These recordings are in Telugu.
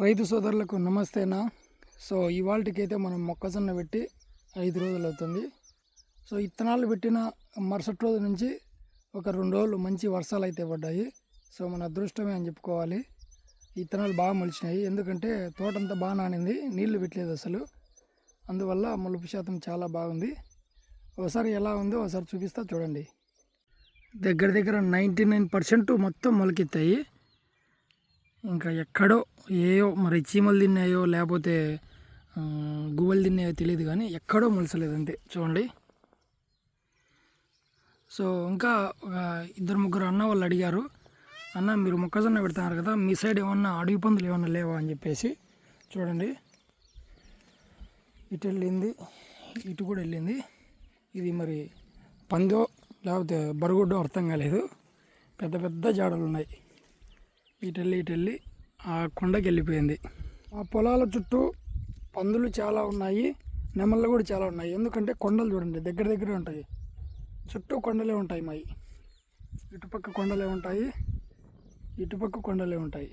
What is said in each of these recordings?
రైతు సోదరులకు నమస్తేనా? సో ఇవాళకైతే మనం మొక్కజొన్న పెట్టి ఐదు రోజులు అవుతుంది. సో ఇత్తనాలు పెట్టిన మరుసటి రోజు నుంచి ఒక రెండు రోజులు మంచి వర్షాలు అయితే పడ్డాయి. సో మన అదృష్టమే అని చెప్పుకోవాలి. ఇత్తనాలు బాగా మొలిచినాయి. ఎందుకంటే తోటంతా బాగా నానింది. నీళ్ళు పెట్టలేదు అసలు. అందువల్ల మొలుపు శాతం చాలా బాగుంది. ఒకసారి ఎలా ఉందో ఒకసారి చూపిస్తా చూడండి. దగ్గర దగ్గర నైంటీ నైన్ పర్సెంట్ మొత్తం మొలకెత్తాయి. ఇంకా ఎక్కడో ఏయో మరి చీమలు తిన్నాయో లేకపోతే గువ్వలు తిన్నాయో తెలియదు కానీ ఎక్కడో మొలసలేదు అంతే. చూడండి. సో ఇంకా ఒక ఇద్దరు ముగ్గురు అన్న వాళ్ళు అడిగారు అన్న మీరు మొక్కజొన్న పెడుతున్నారు కదా మీ సైడ్ ఏమన్నా అడవి పందులు ఏమన్నా లేవా? అని చెప్పేసి చూడండి. ఇటు వెళ్ళింది ఇటు కూడా వెళ్ళింది. ఇది మరి పందో లేకపోతే బరుగుడ్డో అర్థం కాలేదు. పెద్ద పెద్ద జాడలు ఉన్నాయి. ఇటు వెళ్ళి ఇటు వెళ్ళి ఆ కొండకి వెళ్ళిపోయింది ఆ పొలాల చుట్టూ పందులు చాలా ఉన్నాయి నెమళ్ళు కూడా చాలా ఉన్నాయి. ఎందుకంటే కొండలు చూడండి దగ్గర దగ్గరే ఉంటాయి. చుట్టూ కొండలే ఉంటాయి మావి ఇటుపక్క కొండలే ఉంటాయి ఇటుపక్క కొండలే ఉంటాయి.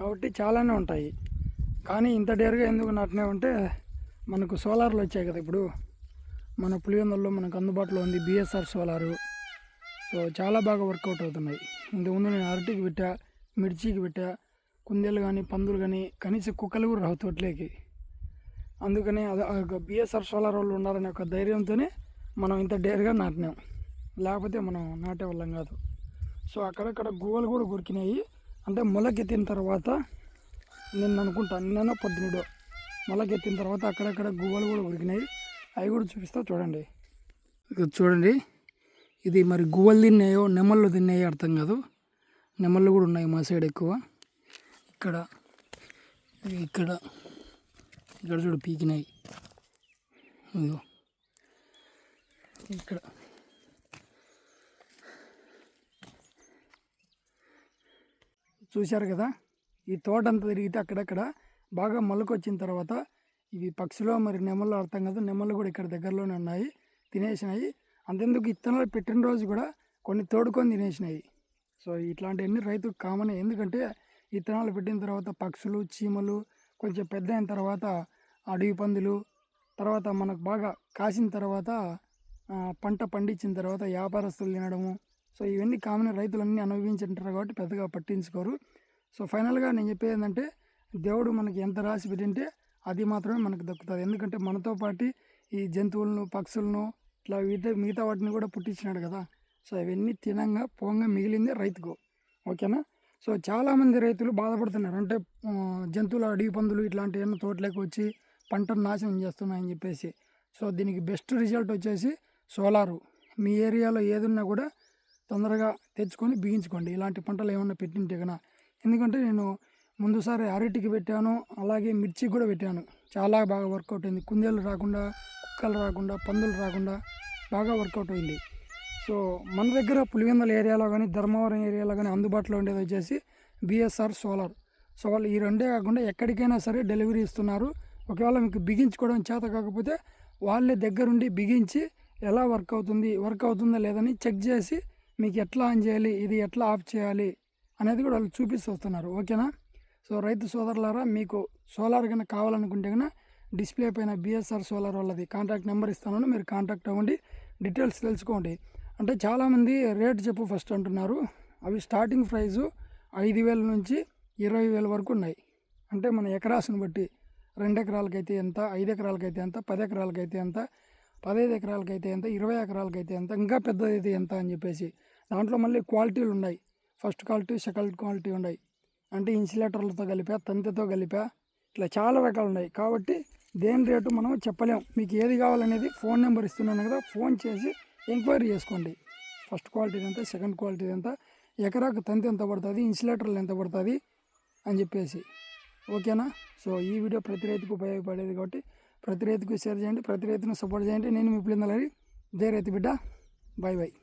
కాబట్టి చాలానే ఉంటాయి. కానీ ఇంత డేరుగా ఎందుకు నాటినామంటే మనకు సోలార్లు వచ్చాయి కదా ఇప్పుడు. మన పులివెందుల్లో మనకు అందుబాటులో ఉంది బిఎస్ఆర్ సోలారు. సో చాలా బాగా వర్కౌట్ అవుతున్నాయి. ఇంతకుముందు నేను అరటికి పెట్టా మిర్చికి పెట్టా కుందేలు కానీ పందులు కానీ కనీసం కుక్కలు కూడా రావు తోటలోకి. అందుకనే అది బిఎస్ఆర్ సోలార్ వాళ్ళు ఉన్నారనే ఒక ధైర్యంతోనే మనం ఇంత డేర్గా నాటినాం. లేకపోతే మనం నాటే వాళ్ళం కాదు. సో అక్కడక్కడ గువ్వలు కూడా కొరికినాయి. అంటే మొలకెత్తిన తర్వాత నిన్న అనుకుంటా నిన్న పొద్దునడో మొలకెత్తిన తర్వాత అక్కడక్కడ గువ్వలు కూడా కొరికినాయి. అవి కూడా చూపిస్తా చూడండి. ఇది చూడండి. ఇది మరి గువ్వలు తిన్నాయో నెమళ్ళు తిన్నాయో అర్థం కాదు. నెమళ్ళు కూడా ఉన్నాయి మా సైడ్ ఎక్కువ. ఇక్కడ ఇక్కడ ఇక్కడ చూడు పీకినాయి. ఇదిగో ఇక్కడ. చూశారు కదా? ఈ తోట అంతా తిరిగితే అక్కడక్కడ బాగా మొలక వచ్చిన తర్వాత ఇవి పక్షులు మరి నెమళ్ళు అర్థం కదా నెమళ్ళు కూడా ఇక్కడ దగ్గరలోనే ఉన్నాయి తినేసినాయి. అంతెందుకు ఇత్తనాలు పెట్టిన రోజు కూడా కొన్ని తోడుకొని తినేసినాయి. సో ఇట్లాంటివన్నీ రైతుకు కామన్. ఎందుకంటే విత్తనాలు పెట్టిన తర్వాత పక్షులు చీమలు కొంచెం పెద్ద అయిన తర్వాత అడవి పందులు తర్వాత మనకు బాగా కాసిన తర్వాత పంట పండించిన తర్వాత వ్యాపారస్తులు తినడము. సో ఇవన్నీ కామన్ రైతులన్నీ అనుభవించుంటారు కాబట్టి పెద్దగా పట్టించుకోరు. సో ఫైనల్గా నేను చెప్పేది ఏంటంటే దేవుడు మనకి ఎంత రాసి పెట్టింటే అది మాత్రమే మనకు దక్కుతుంది. ఎందుకంటే మనతో పాటు ఈ జంతువులను పక్షులను ఇట్లా మిగతా మిగతా వాటిని కూడా పుట్టించినాడు కదా. సో ఇవన్నీ తినంగా పోంగా మిగిలిందే రైతుకు. ఓకేనా? సో చాలామంది రైతులు బాధపడుతున్నారు. అంటే జంతువుల జంతువులు అడవి పందులు ఇట్లాంటి ఏమన్నా తోటలోకి వచ్చి పంటను నాశనం చేస్తున్నాయని చెప్పేసి. సో దీనికి బెస్ట్ రిజల్ట్ వచ్చేసి సోలారు. మీ ఏరియాలో ఏదున్నా కూడా తొందరగా తెచ్చుకొని బిగించుకోండి. ఇలాంటి పంటలు ఏమన్నా పెట్టింటే కన్నా. ఎందుకంటే నేను ముందుసారి అరటికి పెట్టాను అలాగే మిర్చికి కూడా పెట్టాను. చాలా బాగా వర్కౌట్ అయింది. కుందేలు రాకుండా కుక్కలు రాకుండా పందులు రాకుండా బాగా వర్కౌట్ అయింది. సో మన దగ్గర పులివెందుల ఏరియాలో కానీ ధర్మవరం ఏరియాలో కానీ అందుబాటులో ఉండేది వచ్చేసి బిఎస్ఆర్ సోలార్. సో వాళ్ళు ఈ రెండే కాకుండా ఎక్కడికైనా సరే డెలివరీ ఇస్తున్నారు. ఒకవేళ మీకు బిగించుకోవడం చేత కాకపోతే వాళ్ళే దగ్గరుండి బిగించి ఎలా వర్క్ అవుతుంది వర్క్ అవుతుందా లేదని చెక్ చేసి మీకు ఎట్లా ఆన్ చేయాలి ఇది ఎట్లా ఆఫ్ చేయాలి అనేది కూడా వాళ్ళు చూపిస్తూ వస్తున్నారు. ఓకేనా? సో రైతు సోదరులారా మీకు సోలార్ కన్నా కావాలనుకుంటే కన్నా డిస్ప్లే పైన బిఎస్ఆర్ సోలార్ వాళ్ళది. కాంటాక్ట్ నెంబర్ ఇస్తాను మీరు కాంటాక్ట్ అవ్వండి. డీటెయిల్స్ తెలుసుకోండి. అంటే చాలామంది రేట్ చెప్పు ఫస్ట్ అంటున్నారు. అవి స్టార్టింగ్ ప్రైజు ఐదు వేల నుంచి ఇరవై వేల వరకు ఉన్నాయి. అంటే మన ఎకరాసును బట్టి రెండు ఎకరాలకైతే ఎంత ఐదు ఎకరాలకైతే ఎంత పది ఎకరాలకైతే ఎంత పదహైదు ఎకరాలకైతే ఎంత ఇరవై ఎకరాలకైతే ఎంత ఇంకా పెద్దదైతే ఎంత అని చెప్పేసి దాంట్లో మళ్ళీ క్వాలిటీలు ఉన్నాయి. ఫస్ట్ క్వాలిటీ సెకండ్ క్వాలిటీ ఉన్నాయి. అంటే ఇన్సులేటర్లతో కలిపా తంతితో కలిపా ఇట్లా చాలా రకాలు ఉన్నాయి. కాబట్టి దేని రేటు మనం చెప్పలేం. మీకు ఏది కావాలనేది ఫోన్ నెంబర్ ఇస్తున్నాను కదా ఫోన్ చేసి ఎంక్వైరీ చేసుకోండి. ఫస్ట్ క్వాలిటీ ఎంత సెకండ్ క్వాలిటీ ఎంత ఎకరాకు తంతి ఎంత పడుతుంది ఇన్సులేటర్లు ఎంత పడుతుంది అని చెప్పేసి. ఓకేనా? సో ఈ వీడియో ప్రతి రైతుకు ఉపయోగపడేది కాబట్టి ప్రతి రైతుకు షేర్ చేయండి ప్రతి రైతును సపోర్ట్ చేయండి. నేను మీ పిల్లలకి జై రైతు బిడ్డ. Bye bye